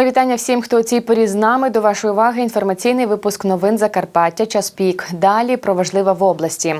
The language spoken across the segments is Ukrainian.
Ми вітання всім, хто у цій порі з нами. До вашої уваги інформаційний випуск новин Закарпаття. Час пік. Далі про важливе в області.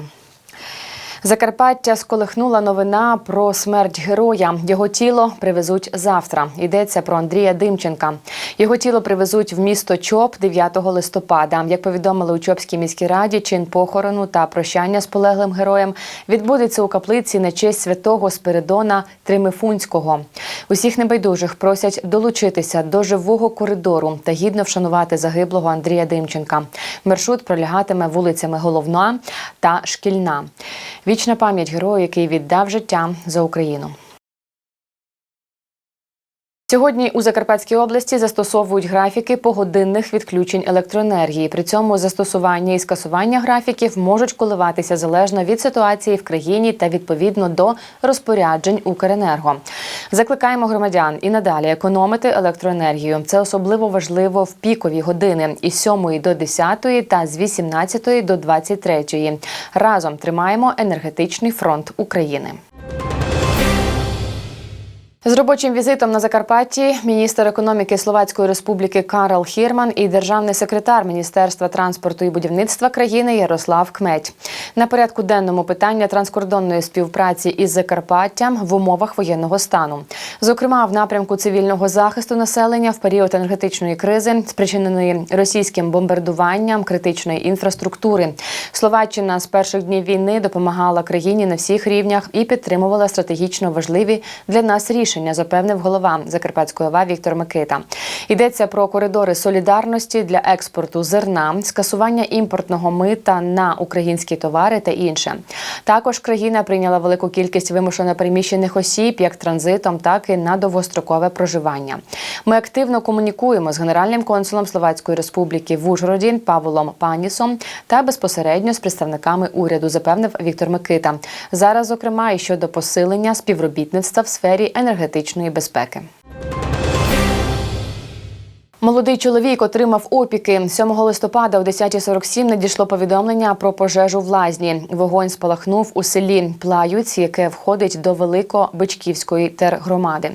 Закарпаття сколихнула новина про смерть героя. Його тіло привезуть завтра. Йдеться про Андрія Димченка. Його тіло привезуть в місто Чоп 9 листопада. Як повідомили у Чопській міській раді, чин похорону та прощання з полеглим героєм відбудеться у каплиці на честь святого Спиридона Тримифунського. Усіх небайдужих просять долучитися до живого коридору та гідно вшанувати загиблого Андрія Димченка. Маршрут пролягатиме вулицями Головна та Шкільна. Вічна пам'ять герою, який віддав життя за Україну. Сьогодні у Закарпатській області застосовують графіки погодинних відключень електроенергії. При цьому застосування і скасування графіків можуть коливатися залежно від ситуації в країні та відповідно до розпоряджень Укренерго. Закликаємо громадян і надалі економити електроенергію. Це особливо важливо в пікові години із 7 до 10 та з 18 до 23. Разом тримаємо енергетичний фронт України. З робочим візитом на Закарпатті міністр економіки Словацької Республіки Карл Хірман і державний секретар Міністерства транспорту і будівництва країни Ярослав Кметь. На порядку денному питання транскордонної співпраці із Закарпаттям в умовах воєнного стану, зокрема в напрямку цивільного захисту населення в період енергетичної кризи, спричиненої російським бомбардуванням критичної інфраструктури. Словаччина з перших днів війни допомагала країні на всіх рівнях і підтримувала стратегічно важливі для нас рішення рішення, запевнив голова Закарпатської ОВА Віктор Микита. Йдеться про коридори солідарності для експорту зерна, скасування імпортного мита на українські товари та інше. Також країна прийняла велику кількість вимушено переміщених осіб, як транзитом, так і на довгострокове проживання. Ми активно комунікуємо з генеральним консулом Словацької Республіки в Ужгороді Павлом Панісом та безпосередньо з представниками уряду, запевнив Віктор Микита. Зараз, зокрема, і щодо посилення співробітництва в сфері енергетичної безпеки. Молодий чоловік отримав опіки. 7 листопада о 10.47 надійшло повідомлення про пожежу в лазні. Вогонь спалахнув у селі Плаюць, яке входить до Великобичківської тергромади.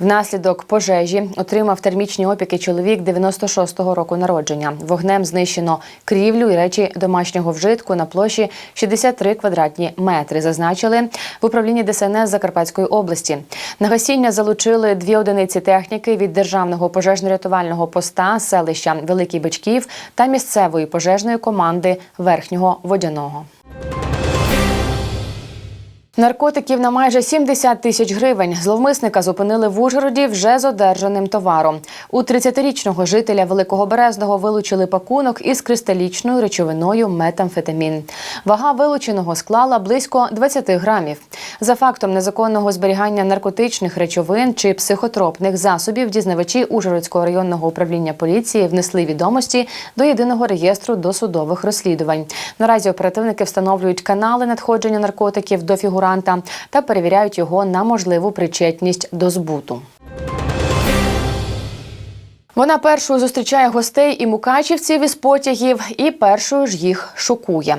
Внаслідок пожежі отримав термічні опіки чоловік 96-го року народження. Вогнем знищено крівлю і речі домашнього вжитку на площі 63 квадратні метри. Зазначили в управлінні ДСНС Закарпатської області. На гасіння залучили дві одиниці техніки від державного пожежно-рятувального поста селища Великий Бичків та місцевої пожежної команди Верхнього Водяного. Наркотиків на майже 70 тисяч гривень зловмисника зупинили в Ужгороді вже з одержаним товаром. У 30-річного жителя Великого Березного вилучили пакунок із кристалічною речовиною метамфетамін. Вага вилученого склала близько 20 грамів. За фактом незаконного зберігання наркотичних речовин чи психотропних засобів дізнавачі Ужгородського районного управління поліції внесли відомості до єдиного реєстру досудових розслідувань. Наразі оперативники встановлюють канали надходження наркотиків до фігуранта та перевіряють його на можливу причетність до збуту. Вона першою зустрічає гостей і мукачівців із потягів, і першою ж їх шокує.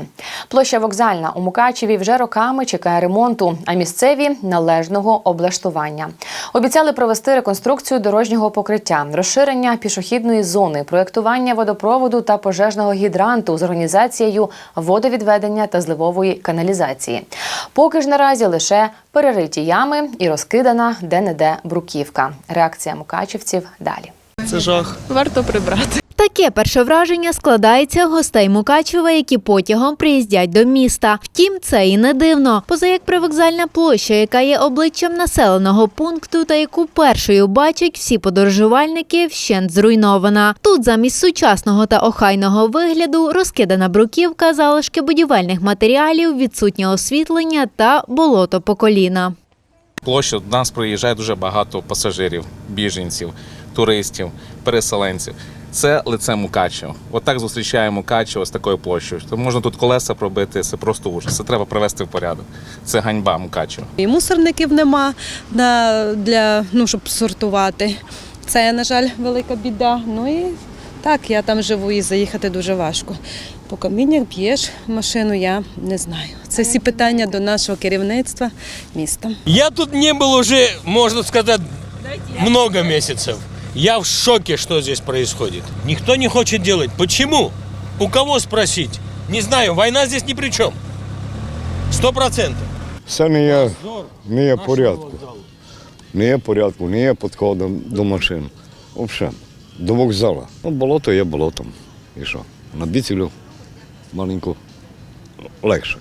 Площа вокзальна у Мукачеві вже роками чекає ремонту, а місцеві належного облаштування. Обіцяли провести реконструкцію дорожнього покриття, розширення пішохідної зони, проєктування водопроводу та пожежного гідранту з організацією водовідведення та зливової каналізації. Поки ж наразі лише перериті ями і розкидана де-не-де бруківка. Реакція мукачівців далі. Це жах. Варто прибрати. Таке перше враження складається гостей Мукачева, які потягом приїздять до міста. Втім, це і не дивно. Поза як привокзальна площа, яка є обличчям населеного пункту, та яку першою бачать всі подорожувальники, вщент зруйнована. Тут замість сучасного та охайного вигляду розкидана бруківка, залишки будівельних матеріалів, відсутнє освітлення та болото по коліна. Площа до нас приїжджає дуже багато пасажирів, біженців, туристів, переселенців. Це лице Мукачево. Отак зустрічаємо Мукачево з такою площею. То можна тут колеса пробити, це просто ужас. Це треба привести в порядок. Це ганьба Мукачево. І мусорників нема на, для, ну, щоб сортувати. Це, на жаль, велика біда. Ну і так, я там живу і заїхати дуже важко. По каміннях б'єш машину, я не знаю. Це всі питання до нашого керівництва міста. Я тут не был уже, можно сказать, много месяцев. Я в шоке, что здесь происходит. Никто не хочет делать. Почему? У кого спросить? Не знаю, война здесь ни при чем. Сто процентов. Це не є, не є порядку. Не є порядку, не є підходу до машин. Взагалі, до вокзалу. Ну, болото є болотом. І що? На біцілю маленько легше.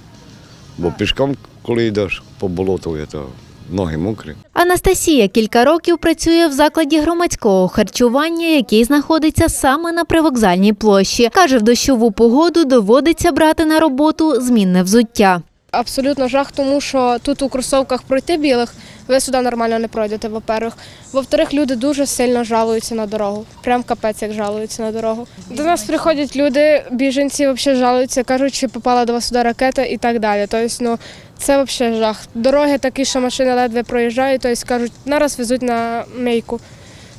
Бо пішком, коли йдеш по болоту, то ноги мокрі. Анастасія кілька років працює в закладі громадського харчування, який знаходиться саме на привокзальній площі. Каже, в дощову погоду доводиться брати на роботу змінне взуття. Абсолютно жах, тому що тут у кросовках пройти білих ви сюди нормально не пройдете, во-первых. Во-вторых, люди дуже сильно жалуються на дорогу. Прям капець як жалуються на дорогу. До нас приходять люди, біженці взагалі жалуються, кажуть, що попала до вас сюди ракета і так далі. Тобто, ну це взагалі жах. Дороги такі, що машини ледве проїжджають, тобто кажуть, нараз везуть на мейку.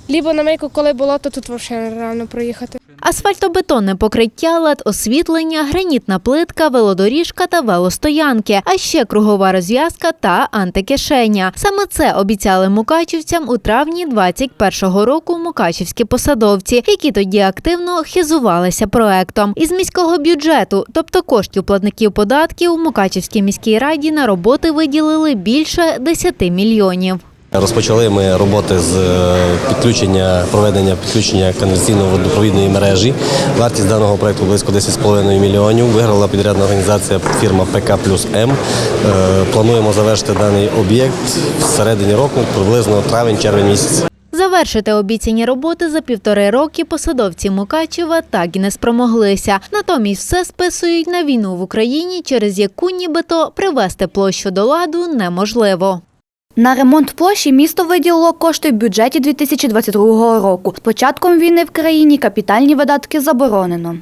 Лібо на мейку, коли було, то тут взагалі нереально проїхати. Асфальтобетонне покриття, лед освітлення, гранітна плитка, велодоріжка та велостоянки, а ще кругова розв'язка та антикишеня. Саме це обіцяли мукачівцям у травні 21-го року мукачівські посадовці, які тоді активно хизувалися проектом. Із міського бюджету, тобто коштів платників податків, Мукачівській міській раді на роботи виділили більше 10 мільйонів. Розпочали ми роботи з е, підключення, проведення підключення каналізаційної водопровідної мережі. Вартість даного проекту близько 10,5 мільйонів. Виграла підрядна організація фірма ПК плюс М. Е, Плануємо завершити даний об'єкт всередині року, приблизно травень-червень місяць. Завершити обіцяні роботи за півтори роки посадовці Мукачева так і не спромоглися. Натомість все списують на війну в Україні, через яку нібито привести площу до ладу неможливо. На ремонт площі місто виділило кошти в бюджеті 2022 року. З початком війни в країні капітальні видатки заборонено.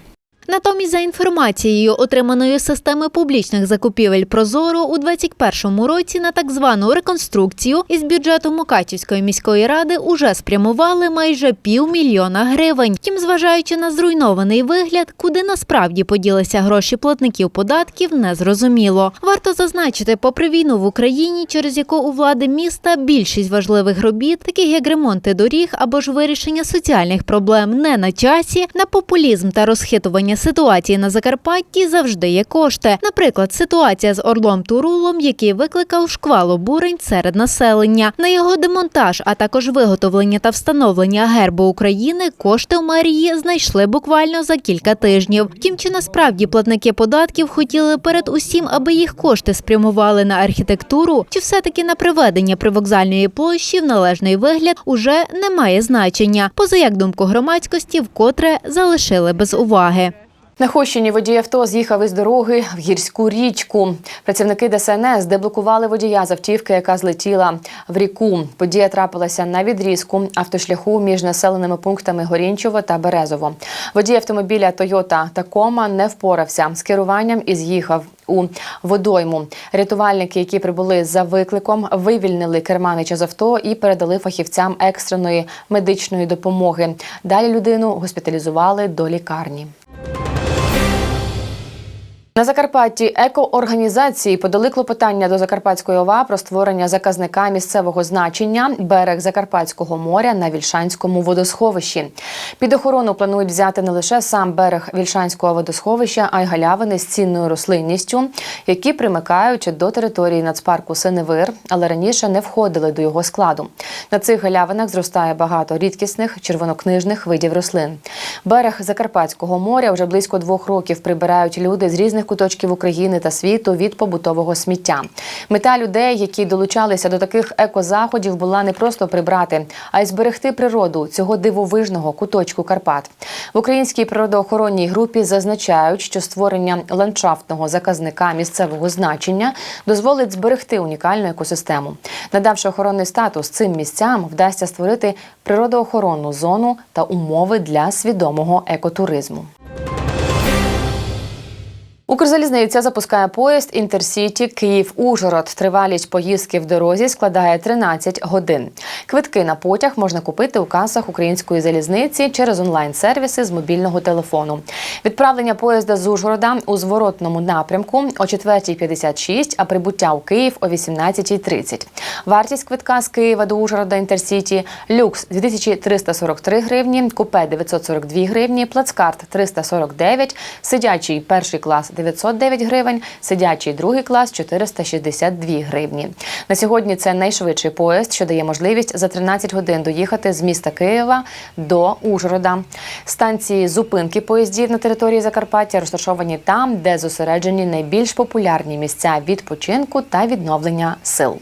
Натомість, за інформацією, отриманою системи публічних закупівель Прозоро у 2021 році на так звану реконструкцію із бюджету Мукачівської міської ради уже спрямували майже півмільйона гривень. Втім, зважаючи на зруйнований вигляд, куди насправді поділися гроші платників податків, не зрозуміло. Варто зазначити, попри війну в Україні, через яку у влади міста більшість важливих робіт, таких як ремонти доріг або ж вирішення соціальних проблем, не на часі, на популізм та розхитування ситуації на Закарпатті завжди є кошти. Наприклад, ситуація з Орлом Турулом, який викликав шквал обурень серед населення. На його демонтаж, а також виготовлення та встановлення гербу України, кошти в мерії знайшли буквально за кілька тижнів. Втім, чи насправді платники податків хотіли перед усім, аби їх кошти спрямували на архітектуру, чи все-таки на приведення привокзальної площі в належний вигляд уже не має значення. Поза як думку громадськості, вкотре залишили без уваги. На Хощині водій авто з'їхав із дороги в гірську річку. Працівники ДСНС деблокували водія з автівки, яка злетіла в ріку. Подія трапилася на відрізку автошляху між населеними пунктами Горінчово та Березово. Водій автомобіля Toyota Tacoma не впорався з керуванням і з'їхав у водойму. Рятувальники, які прибули за викликом, вивільнили керманича з авто і передали фахівцям екстреної медичної допомоги. Далі людину госпіталізували до лікарні. На Закарпатті екоорганізації подали клопотання до Закарпатської ОВА про створення заказника місцевого значення берег Закарпатського моря на Вільшанському водосховищі. Під охорону планують взяти не лише сам берег Вільшанського водосховища, а й галявини з цінною рослинністю, які примикають до території нацпарку Синевир, але раніше не входили до його складу. На цих галявинах зростає багато рідкісних червонокнижних видів рослин. Берег Закарпатського моря вже близько двох років прибирають люди з різних куточків України та світу від побутового сміття. Мета людей, які долучалися до таких екозаходів, була не просто прибрати, а й зберегти природу цього дивовижного куточку Карпат. В українській природоохоронній групі зазначають, що створення ландшафтного заказника місцевого значення дозволить зберегти унікальну екосистему. Надавши охоронний статус цим місцям, вдасться створити природоохоронну зону та умови для свідомого екотуризму. Укрзалізниця запускає поїзд Інтерсіті Київ-Ужгород. Тривалість поїздки в дорозі складає 13 годин. Квитки на потяг можна купити у касах української залізниці через онлайн-сервіси з мобільного телефону. Відправлення поїзда з Ужгорода у зворотному напрямку о 4.56, а прибуття у Київ о 18.30. Вартість квитка з Києва до Ужгорода Інтерсіті люкс 2343 гривні, купе 942 гривні, плацкарт 349, сидячий перший клас 909 гривень, сидячий другий клас 462 гривні. На сьогодні це найшвидший поїзд, що дає можливість за 13 годин доїхати з міста Києва до Ужгорода. Станції зупинки поїздів на території Закарпаття розташовані там, де зосереджені найбільш популярні місця відпочинку та відновлення сил.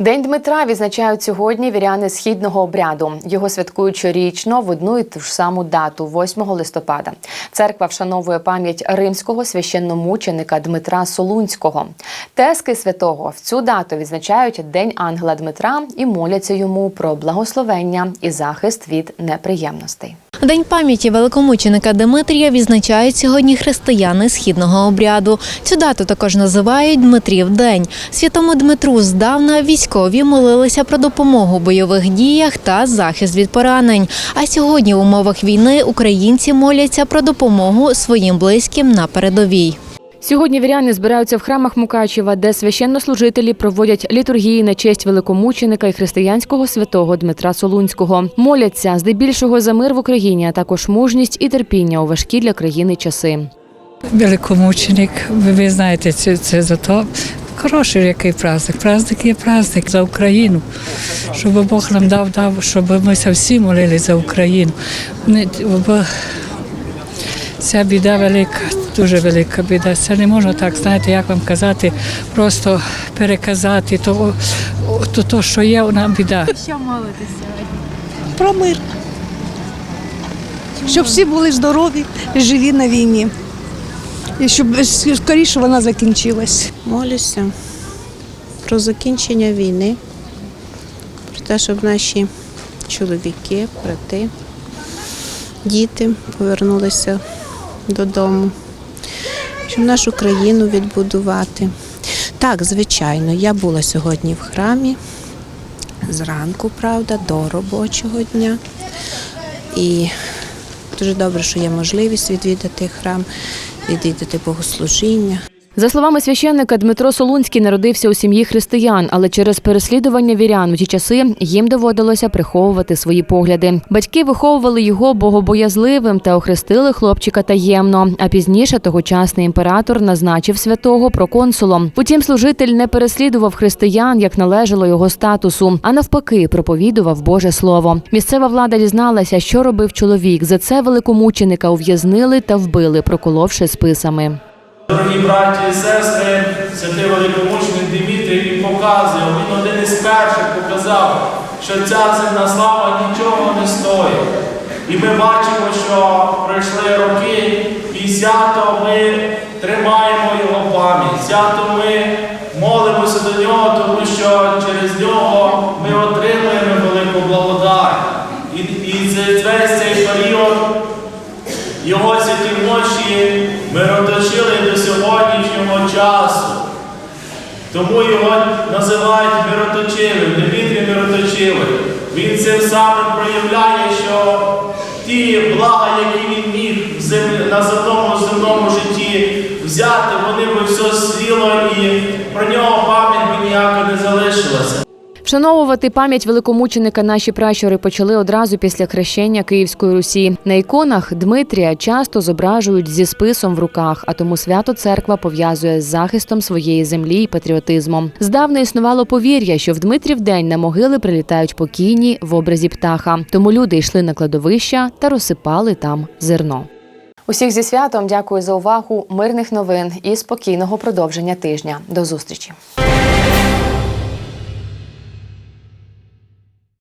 День Дмитра відзначають сьогодні віряни східного обряду. Його святкують щорічно в одну і ту ж саму дату, 8 листопада. Церква вшановує пам'ять римського священномученика Дмитра Солунського. Тески святого в цю дату відзначають День ангела Дмитра і моляться йому про благословення і захист від неприємностей. День пам'яті великомученика Димитрія відзначають сьогодні християни східного обряду. Цю дату також називають Дмитрів день. Святому Дмитру здавна військові молилися про допомогу у бойових діях та захист від поранень. А сьогодні в умовах війни українці моляться про допомогу своїм близьким на передовій. Сьогодні віряни збираються в храмах Мукачева, де священнослужителі проводять літургії на честь великомученика і християнського святого Дмитра Солунського. Моляться здебільшого за мир в Україні, а також мужність і терпіння у важкі для країни часи. Великомученик, ви, ви знаєте, це, це за то. Хороший який праздник. Праздник є праздник за Україну. Щоб Бог нам дав, дав, щоб ми всі молили за Україну. Бо ця біда велика, дуже велика біда. Це не можна так, знаєте, як вам казати, просто переказати то, то, то що є, вона біда. про мир. Щоб всі були здорові, живі на війні. І щоб скоріше вона закінчилась. Молюся про закінчення війни, про те, щоб наші чоловіки, брати, діти повернулися додому, щоб нашу країну відбудувати. Так, звичайно, я була сьогодні в храмі зранку, правда, до робочого дня. І дуже добре, що є можливість відвідати храм, відвідати богослужіння. За словами священника, Дмитро Солунський народився у сім'ї християн, але через переслідування вірян у ті часи їм доводилося приховувати свої погляди. Батьки виховували його богобоязливим та охрестили хлопчика таємно. А пізніше тогочасний імператор назначив святого проконсулом. Утім, служитель не переслідував християн, як належало його статусу, а навпаки, проповідував Боже слово. Місцева влада дізналася, що робив чоловік. За це великомученика ув'язнили та вбили, проколовши списами. Дорогі браті і сестри, святий великомученик Димітрій він показує, він один із перших показав, що ця земна слава нічого не стоїть. І ми бачимо, що пройшли роки, і свято ми тримаємо його пам'ять. Свято ми молимося до нього, тому що через нього ми отримуємо велику благодать. І, і весь цей період його святі мощі мироточили до сьогоднішнього часу. Тому його називають мироточивим, Дмитрій мироточивий. Він цим самим проявляє, що ті блага, які він міг на земному земному житті взяти, вони би все сліло і про нього пам'ять би ніяко не залишилася. Вшановувати пам'ять великомученика наші пращури почали одразу після хрещення Київської Русі. На іконах Дмитрія часто зображують зі списом в руках, а тому свято церква пов'язує з захистом своєї землі і патріотизмом. Здавна існувало повір'я, що в Дмитрів день на могили прилітають покійні в образі птаха. Тому люди йшли на кладовища та розсипали там зерно. Усіх зі святом дякую за увагу, мирних новин і спокійного продовження тижня. До зустрічі.